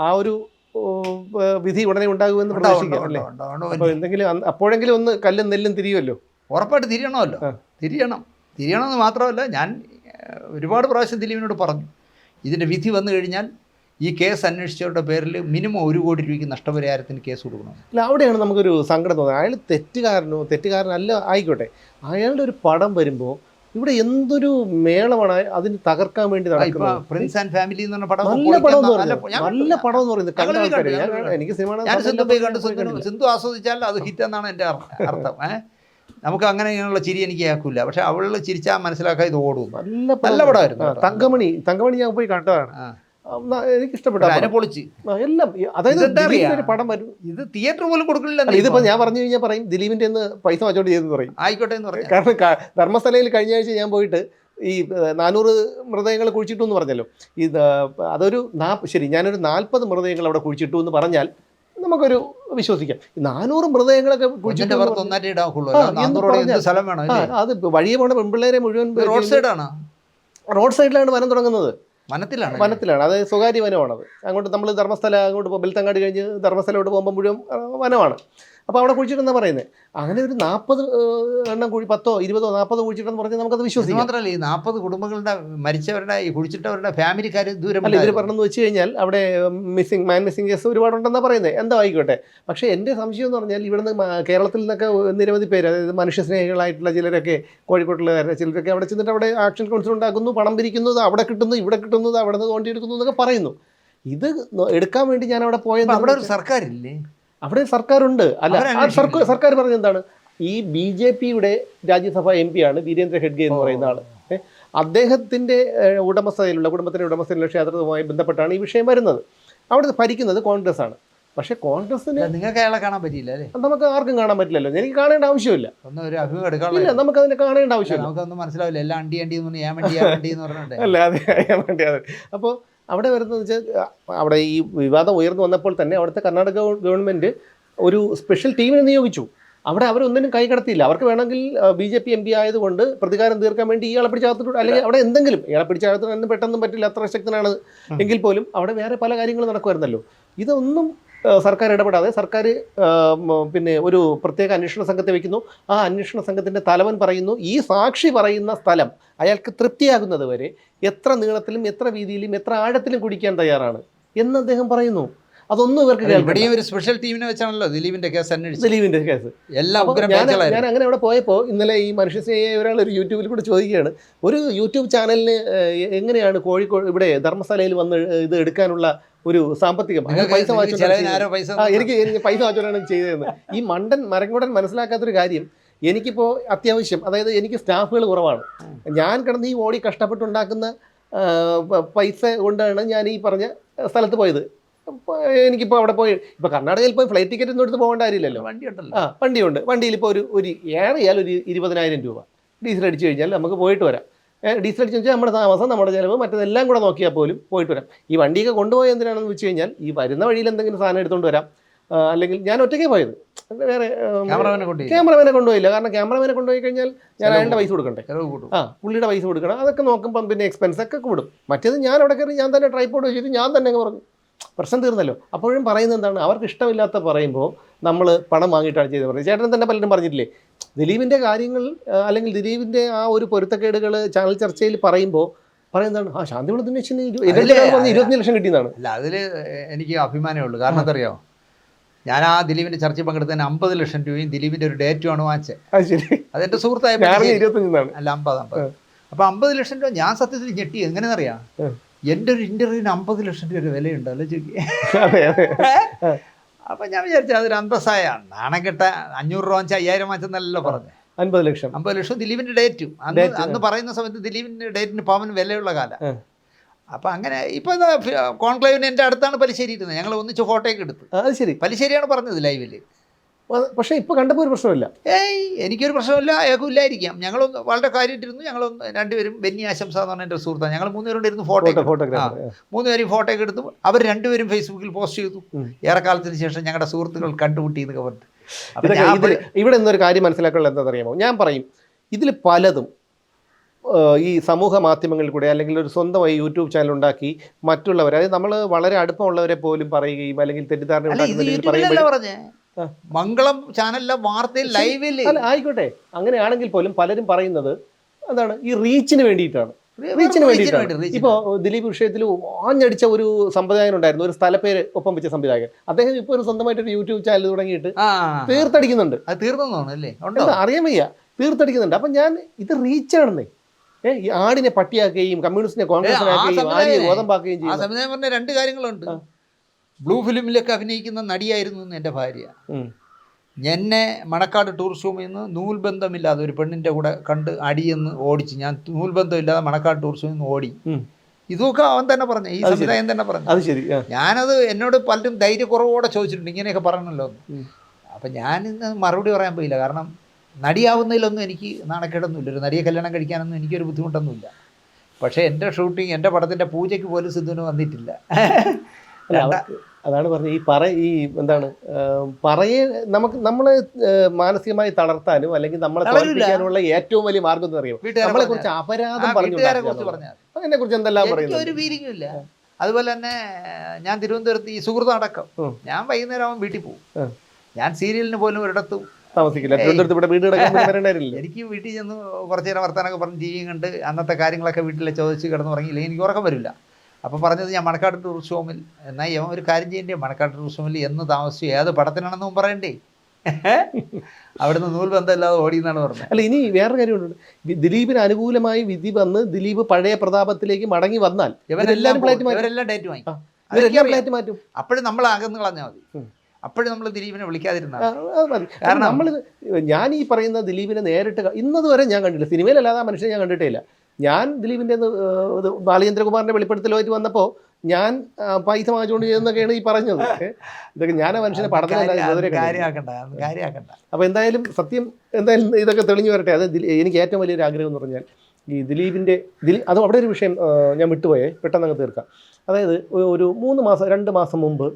ആ, ഒരു വിധി ഉടനെ ഉണ്ടാകുമെന്ന് പ്രതീക്ഷിക്കാം അല്ലേ. അപ്പോൾ എന്തെങ്കിലും അപ്പോഴെങ്കിലും ഒന്ന് കല്ലും നെല്ലും തിരിയുമല്ലോ? ഉറപ്പായിട്ട് തിരിയണമല്ലോ. തിരിയണം. തിരിയണമെന്ന് മാത്രമല്ല ഞാൻ ഒരുപാട് പ്രാവശ്യം ദിലീപിനോട് പറഞ്ഞു. ഇതിന്റെ വിധി വന്നു കഴിഞ്ഞാൽ ഈ കേസ് അന്വേഷിച്ചവരുടെ പേരിൽ മിനിമം ഒരു കോടി രൂപയ്ക്ക് നഷ്ടപരിഹാരത്തിന് കേസ് കൊടുക്കണം. അല്ല അവിടെയാണ് നമുക്കൊരു സങ്കടം തോന്നുന്നത്. അയാൾ തെറ്റുകാരനോ തെറ്റുകാരനല്ല ആയിക്കോട്ടെ. അയാളുടെ ഒരു പടം വരുമ്പോൾ ഇവിടെ എന്തൊരു മേളമാണ് അതിന് തകർക്കാൻ വേണ്ടി നടക്കുന്നത്? പ്രിൻസ് ആൻഡ് ഫാമിലി എന്ന് പറഞ്ഞ പടം നല്ല പടം നല്ല-. പടം എന്ന് പറയുന്നത്. കണ്ട ആൾക്കാർ. എനിക്ക് സിനിമ സിന്ധു ആസ്വദിച്ചാൽ അത് ഹിറ്റ് എന്നാണ് എന്റെ അർത്ഥം. നമുക്ക് നമുക്ക് ഇങ്ങനെയുള്ള ചിരി എനിക്ക് ആക്കൂല പക്ഷെ അവളിൽ ചിരിച്ചാൽ മനസ്സിലാക്കാൻ ഇത് ഓടും. നല്ല നല്ല പടമായിരുന്നു. തങ്കമണി തങ്കമണി ഞാൻ പോയി കണ്ടതാണ്. എനിക്ക് ഇഷ്ടപ്പെട്ടു എല്ലാം അതായത് പടം വരും. ഇത് തിയേറ്റർ പോലും കൊടുക്കണില്ല ഇതിപ്പോ ഞാൻ പറഞ്ഞു കഴിഞ്ഞാൽ പറയും ദിലീപിന്റെ പൈസ മാറ്റോണ്ട് ചെയ്തെന്ന് പറയും. ആയിക്കോട്ടെ എന്ന് പറയും കാരണം ധർമ്മസ്ഥലയിൽ കഴിഞ്ഞ ആഴ്ച ഞാൻ പോയിട്ട് ഈ നാനൂറ് മൃതദേഹങ്ങൾ കുഴിച്ചിട്ടു എന്ന് പറഞ്ഞല്ലോ. ഇത് അതൊരു നാ ശരി ഞാനൊരു നാൽപ്പത് മൃതദേഹങ്ങൾ അവിടെ കുഴിച്ചിട്ടു എന്ന് പറഞ്ഞാൽ നമുക്കൊരു വിശ്വസിക്കാം. നാനൂറ് മൃതദേഹങ്ങളൊക്കെ കുഴിച്ചിട്ടു അത് വഴിയെ പോണ പെൺപിള്ളേരെ മുഴുവൻ റോഡ് സൈഡാണ് റോഡ് സൈഡിലാണ് വനം തുടങ്ങുന്നത്. വനത്തിലാണ്. വനത്തിലാണ്. അത് സ്വകാര്യ വനമാണത്. അങ്ങോട്ട് നമ്മൾ ധർമ്മസ്ഥല അങ്ങോട്ട് ബെൽത്തങ്ങാട് കഴിഞ്ഞ് ധർമ്മസ്ഥലോട്ട് പോകുമ്പോൾ മുഴുവൻ വനമാണ്. അപ്പോൾ അവിടെ കുഴിച്ചിട്ടെന്നാ പറയുന്നത് അങ്ങനെ ഒരു നാൽപ്പത് എണ്ണം കുഴി പത്തോ ഇരുപതോ നാൽപ്പതോ കുഴിച്ചിട്ടെന്ന് പറഞ്ഞാൽ നമുക്കത് വിശ്വസിക്കും. മാത്രമല്ല ഈ നാൽപ്പത് കുടുംബങ്ങളുടെ മരിച്ചവരുടെ ഈ കുഴിച്ചിട്ടവരുടെ ഫാമിലിക്കാർ ദൂരം അല്ല ഇവർ പറഞ്ഞെന്ന് വെച്ച് കഴിഞ്ഞാൽ അവിടെ മിസ്സിംഗ് മാൻ മിസ്സിംഗ് കേസ് ഒരുപാടുണ്ടെന്നാണ് പറയുന്നത് എന്താ ആയിക്കോട്ടെ. പക്ഷേ എന്റെ സംശയം എന്ന് പറഞ്ഞാൽ ഇവിടുന്ന് കേരളത്തിൽ നിന്നൊക്കെ നിരവധി പേര് അതായത് മനുഷ്യസ്നേഹികളായിട്ടുള്ള ചിലരൊക്കെ കോഴിക്കോട്ടുള്ള ചിലരൊക്കെ അവിടെ ചെന്നിട്ട് അവിടെ ആക്ഷൻ കൗൺസിൽ ഉണ്ടാക്കുന്നു പണം പിരിക്കുന്നത് അവിടെ കിട്ടുന്നു ഇവിടെ കിട്ടുന്നത് അവിടെ നിന്ന് തോണ്ടിയെടുക്കുന്നു എന്നൊക്കെ പറയുന്നു. ഇത് എടുക്കാൻ വേണ്ടി ഞാൻ അവിടെ പോയത് അവിടെ ഒരു സർക്കാരില്ലേ? അവിടെ സർക്കാരുണ്ട്. അല്ല സർക്കാർ സർക്കാർ പറഞ്ഞ എന്താണ്? ഈ ബി ജെ പിയുടെ രാജ്യസഭാ എം പി ആണ് വീരേന്ദ്ര ഹെഡ്ഗെ എന്ന് പറയുന്ന ആൾ. അദ്ദേഹത്തിന്റെ ഉടമസ്ഥതയിലുള്ള കുടുംബത്തിന്റെ ഉടമസ്ഥയിലുള്ള ക്ഷേത്രവുമായി ബന്ധപ്പെട്ടാണ് ഈ വിഷയം വരുന്നത്. അവിടെ ഭരിക്കുന്നത് കോൺഗ്രസ് ആണ് പക്ഷെ കോൺഗ്രസിന് നിങ്ങൾക്ക് അയാളെ കാണാൻ പറ്റിയില്ല അല്ലേ? നമുക്ക് ആർക്കും കാണാൻ പറ്റില്ലല്ലോ. എനിക്ക് കാണേണ്ട ആവശ്യമില്ല. ഇല്ല നമുക്ക് അതിനെ കാണേണ്ട ആവശ്യമില്ല. നമുക്കൊന്നും മനസ്സിലാവില്ല. എല്ലാം അണ്ടി അണ്ടി എന്ന് പറഞ്ഞ് അല്ല അതെ അതെ. അപ്പോൾ അവിടെ വരുന്നത് വെച്ചാൽ അവിടെ ഈ വിവാദം ഉയർന്നു വന്നപ്പോൾ തന്നെ അവിടുത്തെ കർണാടക ഗവൺമെന്റ് ഒരു സ്പെഷ്യൽ ടീമിനെ നിയോഗിച്ചു. അവിടെ അവരൊന്നിനും കൈ കടത്തിയില്ല. അവർക്ക് വേണമെങ്കിൽ B J P M P ആയതുകൊണ്ട് പ്രതികാരം തീർക്കാൻ വേണ്ടി ഇയാളെ പിടിച്ചകത്തിട്ട് അല്ലെങ്കിൽ അവിടെ എന്തെങ്കിലും ഇയാളെ പിടിച്ചകത്തിട്ട് പെട്ടെന്നും പറ്റില്ല അത്ര ശക്തനാണ് എങ്കിൽ പോലും അവിടെ വേറെ പല കാര്യങ്ങളും നടക്കുമായിരുന്നല്ലോ. ഇതൊന്നും സർക്കാർ ഇടപെടാതെ സർക്കാർ പിന്നെ ഒരു പ്രത്യേക അന്വേഷണ സംഘത്തെ വയ്ക്കുന്നു. ആ അന്വേഷണ സംഘത്തിന്റെ തലവൻ പറയുന്നു ഈ സാക്ഷി പറയുന്ന സ്ഥലം അയാൾക്ക് തൃപ്തിയാകുന്നത് വരെ എത്ര നീളത്തിലും എത്ര വീതിയിലും എത്ര ആഴത്തിലും കുടിക്കാൻ തയ്യാറാണ് എന്ന് അദ്ദേഹം പറയുന്നു. അതൊന്നും ഇവർക്ക്. ഇവിടെയും ഒരു സ്പെഷ്യൽ ടീമിനെ വെച്ചാണല്ലോ ദിലീപിന്റെ കേസ് അന്വേഷിച്ചത് ദിലീപിന്റെ കേസ് എല്ലാ ഞാൻ അങ്ങനെ അവിടെ പോയപ്പോൾ ഇന്നലെ ഈ മനുഷ്യസ്നേഹിയായ ഒരാൾ ഒരു യൂട്യൂബിൽ കൂടെ ചോദിക്കുകയാണ്. ഒരു യൂട്യൂബ് ചാനലിന് എങ്ങനെയാണ് കോഴിക്കോട് ഇവിടെ ധർമ്മശാലയിൽ വന്ന് ഇത് എടുക്കാനുള്ള ഒരു സാമ്പത്തികം? പൈസ എനിക്ക് എനിക്ക് പൈസ വാങ്ങിച്ചോണ്ടാണ് ചെയ്തതെന്ന്. ഈ മണ്ടൻ മരങ്ങോടൻ മനസ്സിലാക്കാത്തൊരു കാര്യം എനിക്കിപ്പോൾ അത്യാവശ്യം അതായത് എനിക്ക് സ്റ്റാഫുകൾ കുറവാണ്. ഞാൻ കിടന്ന് ഈ ഓടി കഷ്ടപ്പെട്ടുണ്ടാക്കുന്ന പൈസ കൊണ്ടാണ് ഞാൻ ഈ പറഞ്ഞ സ്ഥലത്ത് പോയത്. എനിക്കിപ്പോൾ അവിടെ പോയി ഇപ്പോൾ കർണാടകയിൽ പോയി ഫ്ലൈറ്റ് ടിക്കറ്റ് ഒന്നും എടുത്ത് പോകേണ്ട കാര്യമില്ലല്ലോ. വണ്ടി ഉണ്ടല്ലോ. ആ വണ്ടിയുണ്ട്. വണ്ടിയിൽ ഇപ്പോൾ ഒരു ഒരു ഏറിയാൽ ഒരു ഇരുപതിനായിരം രൂപ. ഡീസൽ അടിച്ചു കഴിഞ്ഞാൽ നമുക്ക് പോയിട്ട് വരാം. ഡീസൽ അടിച്ചു വെച്ചാൽ നമ്മുടെ താമസം നമ്മുടെ ചിലവ് മറ്റതെല്ലാം കൂടെ നോക്കിയാൽ പോലും പോയിട്ട് വരാം. ഈ വണ്ടിയൊക്കെ കൊണ്ടുപോയി എന്തിനാണെന്ന് വെച്ച് കഴിഞ്ഞാൽ ഈ വരുന്ന വഴിയിൽ എന്തെങ്കിലും സാധനം എടുത്തുകൊണ്ട് വരാം. അല്ലെങ്കിൽ ഞാൻ ഒറ്റയ്ക്ക് പോയത്. വേറെ ക്യാമറമാനെ കൊണ്ട് ക്യാമറമാനെ കൊണ്ടുപോയില്ല. കാരണം ക്യാമറമാനെ കൊണ്ടുപോയി കഴിഞ്ഞാൽ ഞാൻ അയാളുടെ പൈസ കൊടുക്കണ്ടേ? ആ പുള്ളിയുടെ പൈസ കൊടുക്കണം. അതൊക്കെ നോക്കുമ്പം പിന്നെ എക്സ്പെൻസ് ഒക്കെ കൂടും. മറ്റേത് ഞാൻ അവിടെ കയറി ഞാൻ തന്നെ ട്രൈപ്പോർഡ് വെച്ചിട്ട് ഞാൻ തന്നെ അങ്ങ് പറഞ്ഞു. പ്രശ്നം തീർന്നല്ലോ. അപ്പോഴും പറയുന്നത് എന്താണ്? അവർക്ക് ഇഷ്ടമില്ലാത്ത പറയുമ്പോൾ നമ്മൾ പണം വാങ്ങിയിട്ടാണ് ചെയ്തത് പറയുന്നത് ചേട്ടൻ തന്നെ പലരും പറഞ്ഞിട്ടില്ലേ ദിലീപിന്റെ കാര്യങ്ങൾ അല്ലെങ്കിൽ ദിലീപിന്റെ ആ ഒരു പൊരുത്തക്കേടുകൾ ചാനൽ ചർച്ചയിൽ പറയുമ്പോൾ പറയുന്നതാണ് ആ ശാന്തി വിളത്തിന് അതിലെ- ഇരുപത്തഞ്ച് ലക്ഷം കിട്ടിയതാണ് അല്ല അതിൽ എനിക്ക് അഭിമാനമേ ഉള്ളൂ. കാരണം എന്തറിയോ ഞാൻ ആ ദിലീപിന്റെ ചർച്ചയിൽ പങ്കെടുത്തതിന് അമ്പത് ലക്ഷം രൂപയും ദിലീപിന്റെ ഒരു ഡേറ്റുമാണ് വാങ്ങിച്ചത്. അതെന്റെ സുഹൃത്തായ അല്ല അമ്പത് അമ്പത്. അപ്പൊ അമ്പത് ലക്ഷം രൂപ ഞാൻ സത്യത്തിൽ ഞെട്ടി. എങ്ങനെയെന്നറിയാം. എന്റെ ഒരു ഇന്റർവ്യൂവിന് അമ്പത് ലക്ഷം രൂപ വിലയുണ്ട് അതെ അതെ. ഞാൻ വിചാരിച്ചു അതൊരു അന്തസ്സായ നാണം കിട്ട അഞ്ഞൂറ് രൂപ വാങ്ങിച്ച അയ്യായിരം വാങ്ങിച്ചെന്നല്ലോ പറഞ്ഞു. അൻപത് ലക്ഷം. അമ്പത് ലക്ഷം ദിലീപിന്റെ ഡേറ്റും. അന്ന് അന്ന് പറയുന്ന സമയത്ത് ദിലീപിന്റെ ഡേറ്റിന് പവൻ വിലയുള്ള കാലം. അപ്പം അപ്പൊ അങ്ങനെ ഇപ്പൊ കോൺക്ലേവിന് എന്റെ അടുത്താണ് പലിശ്ശേരി ഇരുന്നത് ഞങ്ങൾ ഒന്നിച്ച് ഫോട്ടോയൊക്കെ എടുത്തു. അത് ശരി. പലിശ്ശേരിയാണ് പറഞ്ഞത് ലൈവിൽ പക്ഷേ ഇപ്പോൾ കണ്ടപ്പോൾ ഒരു പ്രശ്നമില്ല ഏയ് എനിക്കൊരു പ്രശ്നമില്ല അയാൾക്കും ഇല്ലായിരിക്കാം ഞങ്ങളൊന്ന് വളരെ കാര്യമായിട്ടിരുന്നു ഞങ്ങളൊന്ന് രണ്ടുപേരും ബെന്നി ആശംസ എന്ന് പറഞ്ഞ എന്റെ സുഹൃത്താണ്. ഞങ്ങൾ മൂന്നുപേരും ഇരുന്ന് ഫോട്ടോ ഫോട്ടോഗ്രാഫ്. മൂന്നുപേരും ഫോട്ടോ ഒക്കെ എടുത്തു. അവർ രണ്ടുപേരും ഫേസ്ബുക്കിൽ പോസ്റ്റ് ചെയ്തു. ഏറെക്കാലത്തിന് ശേഷം ഞങ്ങളുടെ സുഹൃത്തുക്കൾ കണ്ടുമുട്ടി എന്നൊക്കെ പറഞ്ഞു ഇവിടെ നിന്നൊരു കാര്യം മനസ്സിലാക്കാനുള്ള എന്താ പറയുമോ ഞാൻ പറയും ഇതിൽ പലതും ഈ സമൂഹ മാധ്യമങ്ങളിൽ കൂടെ അല്ലെങ്കിൽ ഒരു സ്വന്തമായി യൂട്യൂബ് ചാനൽ ഉണ്ടാക്കി മറ്റുള്ളവർ അതായത് നമ്മൾ വളരെ അടുപ്പമുള്ളവരെ പോലും പറയുകയും അല്ലെങ്കിൽ തെറ്റിദ്ധാരണ മംഗളം ചാനലിലെ വാർത്തയിൽ ലൈവിൽ അല്ല ആയിക്കോട്ടെ. അങ്ങനെയാണെങ്കിൽ പോലും പലരും പറയുന്നത് എന്താണ്? ഈ റീച്ചിന് വേണ്ടിയിട്ടാണ്. റീച്ചിന് വേണ്ടിയിട്ടാണ്. ഇപ്പോൾ ദിലീപ് വിഷയത്തിൽ ആഞ്ഞടിച്ച ഒരു സംവിധായകൻ ഉണ്ടായിരുന്നു. ഒരു സ്ഥലപ്പേര് ഒപ്പം വെച്ച സംവിധായകൻ. അദ്ദേഹം ഇപ്പോൾ ഒരു സ്വന്തമായിട്ട് ഒരു യൂട്യൂബ് ചാനൽ തുടങ്ങിയിട്ട് തീർത്തടിക്കുന്നുണ്ട്. അറിയാൻ വയ്യ. തീർത്തടിക്കുന്നുണ്ട്. അപ്പം ഞാൻ ഇത് റീച്ചാണെന്നേ. ഈ ആടിനെ പട്ടിയാക്കുകയും കമ്മ്യൂണിസ്റ്റിനെ കോൺഗ്രസിനാക്കുകയും ആക്കുകയും ആടിനെ ഗോതമ്പാക്കുകയും പറഞ്ഞ രണ്ട് കാര്യങ്ങളുണ്ട്. ബ്ലൂ ഫിലിമിലൊക്കെ അഭിനയിക്കുന്ന നടിയായിരുന്നു എന്ന് എന്റെ ഭാര്യ. എന്നെ മണക്കാട് ടൂറിസ്റ്റ് ഹോമിൽ നിന്ന് നൂൽബന്ധമില്ലാതെ ഒരു പെണ്ണിന്റെ കൂടെ കണ്ട് അടിയെന്ന് ഓടിച്ച് ഞാൻ നൂൽബന്ധമില്ലാതെ മണക്കാട് ടൂറിസ്റ്റ് ഹോമിൽ നിന്ന് ഓടി. ഇതൊക്കെ അവൻ തന്നെ പറഞ്ഞു ഈ സംവിധായം. സംവിധായകൻ തന്നെ പറഞ്ഞു. അത് ശരി ഞാനത് എന്നോട് പലരും ധൈര്യക്കുറവോടെ ചോദിച്ചിട്ടുണ്ട് ഇങ്ങനെയൊക്കെ പറയണല്ലോ. അപ്പം ഞാനിന്ന് മറുപടി പറയാൻ പോയില്ല കാരണം നടിയാവുന്നതിലൊന്നും എനിക്ക് നാണക്കേടൊന്നുമില്ല. ഒരു നടിയെ കല്യാണം കഴിക്കാനൊന്നും എനിക്കൊരു ബുദ്ധിമുട്ടൊന്നുമില്ല. പക്ഷേ എന്റെ ഷൂട്ടിങ് എന്റെ പടത്തിന്റെ പൂജയ്ക്ക് പോലും സിദ്ധുവിന് വന്നിട്ടില്ല. അതാണ് പറഞ്ഞത് ഈ പറ ഈ എന്താണ് പറയെ നമുക്ക് നമ്മളെ മാനസികമായി തളർത്താനും അല്ലെങ്കിൽ നമ്മളെ തളർപ്പിക്കാനുള്ള ഏറ്റവും വലിയ മാർഗം എന്ന് അറിയാം നമ്മളെ കുറിച്ച് അപരാധം പറഞ്ഞു അതിനെ കുറിച്ച് എന്തെല്ലാം പറയുന്നത്? ഒരു ഫീലിംഗും ഇല്ല. അതുപോലെ തന്നെ ഞാൻ തിരുവനന്തപുരത്ത് ഈ സുഹൃത്ത് അടക്കം. ഞാൻ വൈകുന്നേരം ആവുമ്പോൾ വീട്ടിൽ പോകും. ഞാൻ സീരിയലിന് പോലും ഒരിടത്തും താമസിക്കില്ല. തിരുവനന്തപുരത്ത് ഇവിടെ വീട് വരേണ്ടതില്ല എനിക്ക് വീട്ടിൽ ചെന്ന് കുറച്ചു നേരം വർത്താനൊക്കെ പറഞ്ഞ് ടി കണ്ട് അന്നത്തെ കാര്യങ്ങളൊക്കെ വീട്ടിൽ ചോദിച്ച് കിടന്നുറങ്ങിയില്ലെങ്കിൽ എനിക്ക് ഉറക്കം വരില്ല. അപ്പോൾ പറഞ്ഞത് ഞാൻ മണക്കാട് ടൂറിസ്റ്റ് ഹോമിൽ എന്നാൽ ഇവൻ ഒരു കാര്യം ചെയ്യേണ്ടേ? മണക്കാട് ടൂറിസ്റ്റ് ഹോമിൽ എന്ന് താമസിച്ചു. ഏത് പടത്തിനാണെന്നും പറയണ്ടേ? അവിടുന്ന് നൂൽബന്ധമില്ലാതെ ഓടി എന്നാണ് പറഞ്ഞത്. അല്ല ഇനി വേറൊരു കാര്യമുണ്ട്. ദിലീപിന് അനുകൂലമായി വിധി വന്ന് ദിലീപ് പഴയ പ്രതാപത്തിലേക്ക് മടങ്ങി വന്നാൽ ഇവരെല്ലാം ഇവരെല്ലാവരും പ്ലേറ്റ് ഇവരെല്ലാം ഡേറ്റ് വാങ്ങി. ഇവരെല്ലാം. മാറ്റും. അപ്പോഴും നമ്മൾ അകന്ന് കളഞ്ഞാൽ മതി. അപ്പോഴും നമ്മൾ ദിലീപിനെ മതി. കാരണം നമ്മൾ ഞാൻ ഈ പറയുന്ന ദിലീപിനെ നേരിട്ട് ഇന്നതുവരെ ഇന്നത് വരെ ഞാൻ കണ്ടില്ല സിനിമയിലല്ലാതെ ആ മനുഷ്യനെ ഞാൻ കണ്ടിട്ടേ ഇല്ല. ഞാൻ ദിലീപിന്റെ ബാലചന്ദ്രകുമാറിന്റെ വെളിപ്പെടുത്തലുമായിട്ട് വന്നപ്പോൾ ഞാൻ പൈസ വാങ്ങിച്ചുകൊണ്ട് ചെയ്യുന്നൊക്കെയാണ് ഈ പറഞ്ഞത്. ഇതൊക്കെ ഞാൻ മനുഷ്യനെ കാര്യമാക്കണ്ട അപ്പോൾ എന്തായാലും സത്യം എന്തായാലും ഇതൊക്കെ തെളിഞ്ഞു വരട്ടെ. അത് എനിക്ക് ഏറ്റവും വലിയൊരു ആഗ്രഹം എന്ന് പറഞ്ഞാൽ ഈ ദിലീപിന്റെ ദിലീപ് അത് അവിടെ ഒരു വിഷയം ഞാൻ വിട്ടുപോയേ പെട്ടെന്ന് അങ്ങ് തീർക്കാം. അതായത് ഒരു മൂന്ന് മാസം രണ്ട് മാസം മുമ്പ്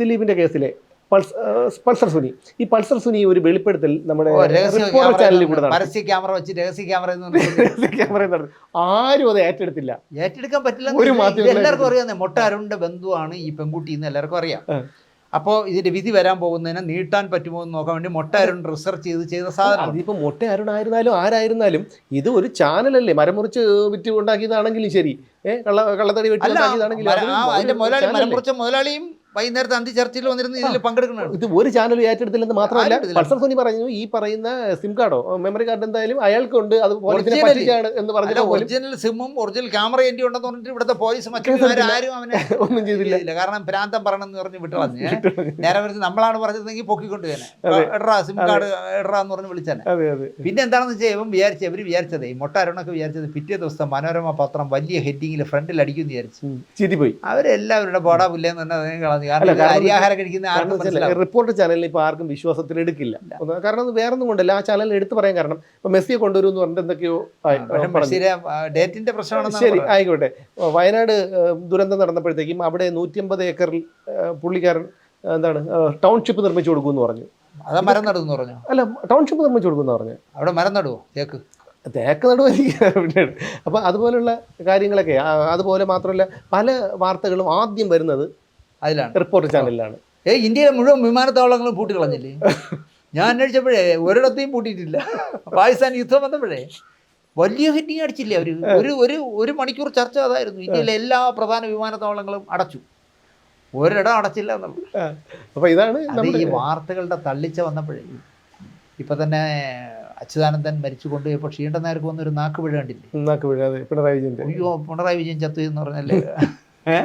ദിലീപിന്റെ കേസിലെ പൾസർ സുനി. ഈ പൾസർ സുനി ഒരു വെളിപ്പെടുത്തൽ നമ്മുടെ ചാനലിൽ കൂടെ ക്യാമറ പരസ്യ ക്യാമറ വെച്ച് രഹസ്യ ക്യാമറ ക്യാമറയിൽ ആരും അത് ഏറ്റെടുത്തില്ല. ഏറ്റെടുക്കാൻ പറ്റില്ല ഒരു എല്ലാവർക്കും അറിയാം മൊട്ട അരുണിന്റെ ബന്ധുവാണ് ഈ പെൺകുട്ടി എന്ന് എല്ലാവർക്കും അറിയാം. അപ്പോൾ ഇതിന്റെ വിധി വരാൻ പോകുന്നതിനെ നീട്ടാൻ പറ്റുമോ എന്ന് നോക്കാൻ വേണ്ടി മൊട്ട അരുൺ റിസർച്ച് ചെയ്ത് ചെയ്ത സാധനം അതിപ്പോ മൊട്ട അരുണായിരുന്നാലും ആരായിരുന്നാലും ഇത് ഒരു ചാനലല്ലേ? മരം മുറിച്ച് വിറ്റ് ഉണ്ടാക്കിയതാണെങ്കിലും ശരി. ഏഹ് കള്ള കള്ളത്തടി വെട്ടി അതിന്റെ മുതലാളി ചാനലല്ലേ? മുതലാളിയും വൈകുന്നേരത്തെ അന്തി ചർച്ചയിൽ വന്നിരുന്ന് ഇതിൽ പങ്കെടുക്കുന്നത് ഇത് ഒരു ചാനൽ ഏറ്റെടുത്തില്ലെന്ന് മാത്രമല്ല പൾസർ സോണി പറഞ്ഞു ഈ പറയുന്ന സിം കാർഡോ മെമ്മറി കാർഡ് എന്തായാലും അയാൾക്കുണ്ട് അത്. എന്ന് പറഞ്ഞു ഒറിജിനൽ സിമ്മും ഒറിജിനൽ ക്യാമറ എന്റെ ഉണ്ടെന്ന് പറഞ്ഞിട്ട് ഇവിടുത്തെ പോലീസ് മറ്റുള്ളവർ ആരും അവനെ ഒന്നും ചെയ്തില്ല. കാരണം ഭ്രാന്തം പറയണമെന്ന് പറഞ്ഞ് വിട്ടുകളഞ്ഞ് നേരെ വരച്ച് നമ്മളാണ് പറഞ്ഞതെങ്കിൽ പൊക്കിക്കൊണ്ട് തന്നെ. എട്രാ സിം കാർഡ് എട്രാ എന്ന് പറഞ്ഞ് വിളിച്ചാൽ പിന്നെ എന്താണെന്ന് വെച്ചാൽ ഇവൻ വിചാരിച്ച ഇവർ വിചാരിച്ചത് ഈ മൊട്ടാരോണൊക്കെ വിചാരിച്ചത് പിറ്റേ ദിവസം മനോരമ പത്രം വലിയ ഹെഡിങ്ങിൽ ഫ്രണ്ടിൽ അടിക്കുമെന്ന് വിചാരിച്ചു. ചീറ്റിപ്പോയി അവരെല്ലാവരുടെ ബോടാ പുല്ലേന്ന് തന്നെ അതിനെ കളഞ്ഞു റിപ്പോർട്ടർ ചാനലിൽ ഇപ്പോൾ ആർക്കും വിശ്വാസത്തിൽ എടുക്കില്ല. കാരണം അത് വേറെ ഒന്നും കൊണ്ടല്ല. ആ ചാനൽ എടുത്ത് പറയാൻ കാരണം ഇപ്പൊ മെസ്സിയെ കൊണ്ടുവരും എന്ന് പറഞ്ഞിട്ട് എന്തൊക്കെയോ ഡേറ്റിന്റെ പ്രശ്നമാണ് ശരി ആയിക്കോട്ടെ. വയനാട് ദുരന്തം നടന്നപ്പോഴത്തേക്കും അവിടെ നൂറ്റിയമ്പത് ഏക്കറിൽ പുള്ളിക്കാരൻ എന്താണ് ടൗൺഷിപ്പ് നിർമ്മിച്ചു കൊടുക്കുമെന്ന് പറഞ്ഞു. അതാ മരം നടുന്നു പറഞ്ഞു. അല്ല ടൗൺഷിപ്പ് നിർമ്മിച്ചു കൊടുക്കുമെന്ന് പറഞ്ഞു. അവിടെ മരം നടുവോ? തേക്ക്. തേക്ക് നടുവായിരിക്കും അപ്പോൾ അതുപോലുള്ള കാര്യങ്ങളൊക്കെ അതുപോലെ മാത്രമല്ല പല വാർത്തകളും ആദ്യം വരുന്നത് അതിലാണ്. റിപ്പോർട്ട് ചാനലിലാണ്. ഏ ഇന്ത്യയിലെ മുഴുവൻ വിമാനത്താവളങ്ങളും പൂട്ടി കളഞ്ഞില്ലേ ഞാൻ അന്വേഷിച്ചപ്പോഴേ ഒരിടത്തെയും പൂട്ടിയിട്ടില്ല. പാകിസ്ഥാൻ യുദ്ധം വന്നപ്പോഴേ വലിയ ഹിറ്റിങ് അടിച്ചില്ലേ അവർ? ഒരു ഒരു ഒരു മണിക്കൂർ ചർച്ച അതായിരുന്നു. ഇന്ത്യയിലെ എല്ലാ പ്രധാന വിമാനത്താവളങ്ങളും അടച്ചു. ഒരിടം അടച്ചില്ല എന്നുള്ളത്. അപ്പോൾ ഇതാണ് അത് ഈ വാർത്തകളുടെ തള്ളിച്ച വന്നപ്പോഴേ ഇപ്പൊ തന്നെ അച്യുതാനന്ദൻ മരിച്ചു കൊണ്ടുപോയപ്പോൾ ക്ഷീണ്ട നേർക്ക് വന്നൊരു നാക്ക് പിഴ കണ്ടില്ലേ? നാക്ക് പിഴ പിണറായി വിജയൻ അയ്യോ പിണറായി വിജയൻ ചത്തു എന്ന് പറഞ്ഞല്ലേ? ഏ?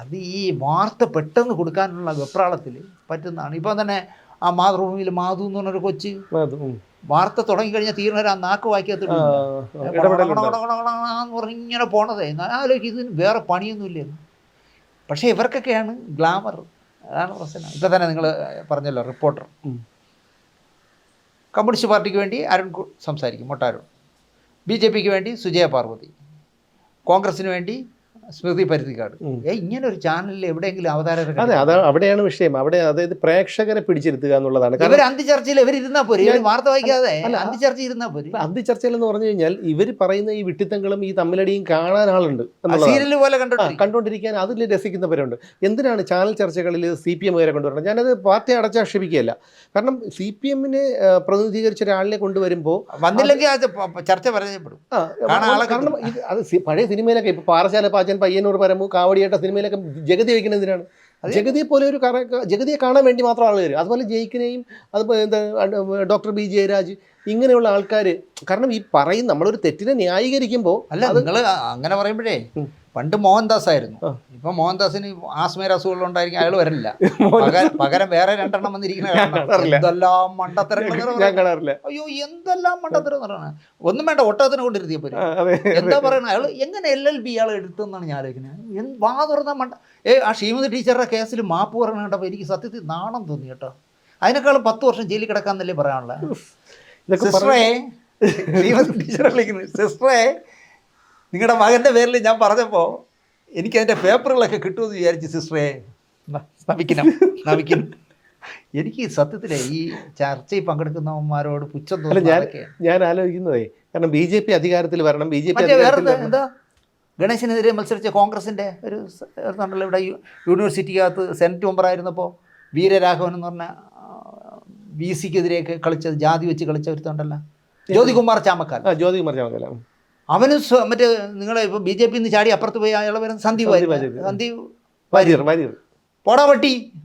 അത് ഈ വാർത്ത പെട്ടെന്ന് കൊടുക്കാനുള്ള വെപ്രാളത്തിൽ പറ്റുന്നതാണ്. ഇപ്പം തന്നെ ആ മാതൃഭൂമിയിൽ മാധു എന്ന് പറഞ്ഞൊരു കൊച്ച് വാർത്ത തുടങ്ങി വാർത്ത തുടങ്ങിക്കഴിഞ്ഞാൽ തീർന്നവരെ ആ നാക്ക് വായിക്കാത്ത ആ, പറഞ്ഞ് ഇങ്ങനെ പോണതേ. ആലോചിക്കും ഇതിന് വേറെ പണിയൊന്നുമില്ലേ പക്ഷേ ഇവർക്കൊക്കെയാണ് ഗ്ലാമർ. അതാണ് പ്രശ്നം. ഇപ്പം തന്നെ നിങ്ങൾ പറഞ്ഞല്ലോ റിപ്പോർട്ടർ. കമ്മ്യൂണിസ്റ്റ് പാർട്ടിക്ക് വേണ്ടി അരുൺ സംസാരിക്കും മൊട്ടാരുൺ. ബി ജെ പിക്ക് വേണ്ടി സുജയ പാർവതി. കോൺഗ്രസിന് വേണ്ടി സ്മൃതി പരുത്തിക്കാട്. ഏ ഇങ്ങനെ ഒരു ചാനലിൽ എവിടെയെങ്കിലും അവതാരകർ അതെ അതാ അവിടെയാണ് വിഷയം. അവിടെ അതായത് പ്രേക്ഷകരെ പിടിച്ചിരുത്തുക എന്നുള്ളതാണ്. ഇവർ അന്തിചർച്ചയിൽ ഇവർ ഇരുന്നാൽ പോരെ? വാർത്ത വായിക്കാതെ അന്തിചർച്ച അന്തി ചർച്ച ഇരുന്നാ പോരെ? അന്തിചർച്ചയിൽ എന്ന് പറഞ്ഞു കഴിഞ്ഞാൽ ഇവർ പറയുന്ന ഈ വിട്ടിത്തങ്ങളും ഈ തമ്മിലടിയും കാണാൻ ആളുണ്ട് സീരിയൽ പോലെ കണ്ടുകൊണ്ടിരിക്കാൻ അതിൽ രസിക്കുന്നവരുണ്ട്. എന്തിനാണ് ചാനൽ ചർച്ചകളിൽ സി പി എം വരെ കൊണ്ടുവരണം ഞാനത് പാർട്ടി അടച്ചാക്ഷേപിക്കുകയല്ല. കാരണം സി പി എമ്മിനെ പ്രതിനിധീകരിച്ച ഒരാളിനെ കൊണ്ടുവരുമ്പോൾ വന്നില്ലെങ്കിൽ ചർച്ച പരാജയപ്പെടും. കാരണം അത് പഴയ സിനിമയിലൊക്കെ ഇപ്പൊ പാറശാല പാച്ചൻ പയ്യന്നൂർ പരമു കാവടിയേട്ട സിനിമയിലൊക്കെ ജഗതി വയ്ക്കുന്നത് എന്തിനാണ്? ജഗതിയെ പോലെ ഒരു കറ ജഗതിയെ കാണാൻ വേണ്ടി മാത്രം ആളുകൾ വരും. അതുപോലെ ജയിക്കിനെയും അതുപോലെ എന്താ ഡോക്ടർ ബി ജയരാജ് ഇങ്ങനെയുള്ള ആൾക്കാർ കാരണം ഈ പറയും നമ്മളൊരു തെറ്റിനെ ന്യായീകരിക്കുമ്പോൾ അല്ല നിങ്ങൾ അങ്ങനെ പറയുമ്പോഴേ പണ്ട് മോഹൻദാസ് ആയിരുന്നു. ഇപ്പൊ മോഹൻദാസിന് ആസ്മേര അസുഖങ്ങൾ ഉണ്ടായിരിക്കും അയാൾ വരില്ല പകരം വേറെ രണ്ടെണ്ണം വന്നിരിക്കുന്ന. എന്തെല്ലാം മണ്ടത്തരങ്ങൾ അയ്യോ എന്തെല്ലാം മണ്ടത്തരം പറയണ ഒന്നും വേണ്ട ഒട്ടകത്തിന് കൊണ്ടിരുത്തിയ പോലും എന്താ പറയണ? അയാൾ എങ്ങനെ എൽ എൽ ബി ഇയാൾ എടുത്തെന്നാണ് ഞാൻ ആലോചിക്കുന്നത്. വാ തുറന്ന മണ്ട ഏ ആ ഷീമതി ടീച്ചറുടെ കേസിൽ മാപ്പ് പറയണ കണ്ടപ്പോൾ എനിക്ക് സത്യത്തിൽ നാണം തോന്നി കേട്ടോ. അതിനേക്കാളും പത്ത് വർഷം ജയിലിൽ കിടക്കാന്നല്ലേ പറയാനുള്ളത്? സിസ്റ്ററേ ശ്രീമതി ടീച്ചറെ വിളിക്കുന്നു. സിസ്റ്ററെ നിങ്ങളുടെ മകന്റെ പേരിൽ ഞാൻ പറഞ്ഞപ്പോൾ എനിക്ക് അതിന്റെ പേപ്പറുകളൊക്കെ കിട്ടുമെന്ന് വിചാരിച്ച് സിസ്റ്ററെ നമിക്കണം നമിക്കണം എനിക്ക് സത്യത്തിലെ ഈ ചർച്ചയിൽ പങ്കെടുക്കുന്നവന്മാരോട് പുച്ഛം ഞാൻ ആലോചിക്കുന്നതേ കാരണം ബി ജെ പി അധികാരത്തിൽ വരണം ബി ജെ പി എന്താ? ഗണേശനെതിരെ മത്സരിച്ച കോൺഗ്രസിന്റെ ഒരു ഇവിടെ യൂണിവേഴ്സിറ്റിക്കകത്ത് സെനറ്റ് മെമ്പറായിരുന്നപ്പോൾ വീരരാഘവൻ എന്ന് പറഞ്ഞ വി സിക്കെതിരെയൊക്കെ കളിച്ചത് ജാതി വെച്ച് കളിച്ച ഒരുത്തുണ്ടല്ലോ ജ്യോതികുമാർ ചാമക്കാൽ. ജ്യോതികുമാർ ചാമക്കല അവന് മറ്റേ നിങ്ങളെ ഇപ്പോൾ ബി ജെ പിന്ന് ചാടി അപ്പുറത്ത് പോയി അയാളെ വരുന്ന സന്ദീപ് സന്ദീപ് വാര്യർ. വാര്യർ. പോടാ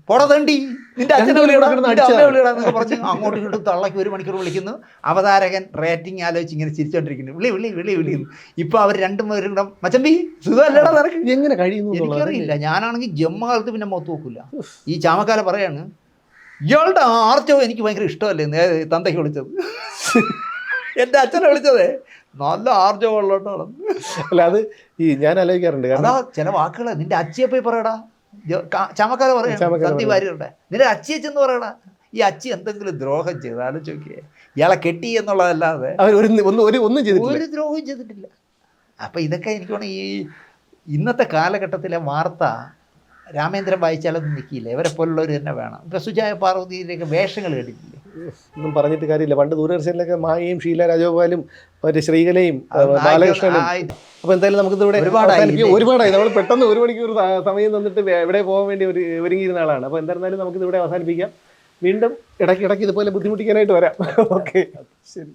പോടാ തണ്ടി. നിന്റെ അച്ഛനെ രണ്ടുപേരും വിളിയടാ, കൂടെ നിന്റെ അടിച്ചാ. അമ്മയെ വിളിയടാ എന്നൊക്കെ പറഞ്ഞ് അങ്ങോട്ടും ഇങ്ങോട്ടും തള്ളക്ക് ഒരു മണിക്കൂർ വിളിക്കുന്നു. അവതാരകൻ റേറ്റിംഗ് ആലോചിച്ച് ഇങ്ങനെ ചിരിച്ചോണ്ടിരിക്കുന്നു. വിളി വിളി വിളി വിളിക്കുന്നു ഇപ്പൊ അവർ രണ്ടും പേരും കൂടെ മച്ചമ്പി സുഖമല്ലടാ നടക്ക് എങ്ങനെ കഴിയുന്നു എനിക്കറിയില്ല. ഞാനാണെങ്കിൽ ജമ്മകാലത്ത് പിന്നെ മുഖത്ത് നോക്കില്ല ഈ ചാമക്കാല പറയാണ് ഇയാളുടെ ആർച്ചവും എനിക്ക് ഭയങ്കര ഇഷ്ടമല്ലേ? തന്തയ്ക്ക് വിളിച്ചത്. എന്റെ അച്ഛനെ വിളിച്ചതേ. നല്ല ആർജവമുള്ളതാണ് അല്ല അത് ഈ ഞാൻ ആലോചിക്കാറുണ്ട്. അതാ ചില വാക്കുകൾ നിന്റെ അച്ചിയെ പോയി പറയടാ. ചാമക്കാല സന്ദീപ് വാര്യരുടെ നിന്റെ അച്ചിയെ ചെന്ന് പറയടാ. ഈ അച്ചി എന്തെങ്കിലും ദ്രോഹം ചെയ്ത് ആലോചിക്കേ ഇയാളെ കെട്ടി എന്നുള്ളതല്ലാതെ ഒന്നും ഒരു ഒന്നും ചെയ്തിട്ടില്ല. ഒരു ദ്രോഹവും ചെയ്തിട്ടില്ല. അപ്പം ഇതൊക്കെ എനിക്ക് തോന്നുന്നു ഈ ഇന്നത്തെ കാലഘട്ടത്തിലെ വാർത്ത രാമേന്ദ്രൻ വായിച്ചാലൊന്നും നിൽക്കില്ല ഇവരെ പോലുള്ളവർ തന്നെ വേണം. ഇപ്പം സുജായ പാർവതിയിലേക്ക് വേഷങ്ങൾ കേട്ടിട്ടില്ലേ ഒന്നും പറഞ്ഞിട്ട് കാര്യമില്ല. പണ്ട് ദൂരദർശനിലൊക്കെ മായയും ഷീല രാജഗോപാലും മറ്റേ ശ്രീകലയും ബാലകൃഷ്ണനും. ആയി- അപ്പൊ എന്തായാലും നമുക്ക് ഇവിടെ ഒരുപാടായി നമ്മൾ പെട്ടെന്ന് ഒരു മണിക്കൂർ സമയം തന്നിട്ട് എവിടെ പോകാൻ വേണ്ടി ഒരു ഒരുങ്ങിയിരുന്ന ആളാണ്. അപ്പൊ എന്തായിരുന്നാലും നമുക്ക് ഇവിടെ അവസാനിപ്പിക്കാം. വീണ്ടും ഇടയ്ക്ക് ഇടയ്ക്ക് ഇതുപോലെ ബുദ്ധിമുട്ടിക്കാനായിട്ട് വരാം. ഓക്കെ. ശരി.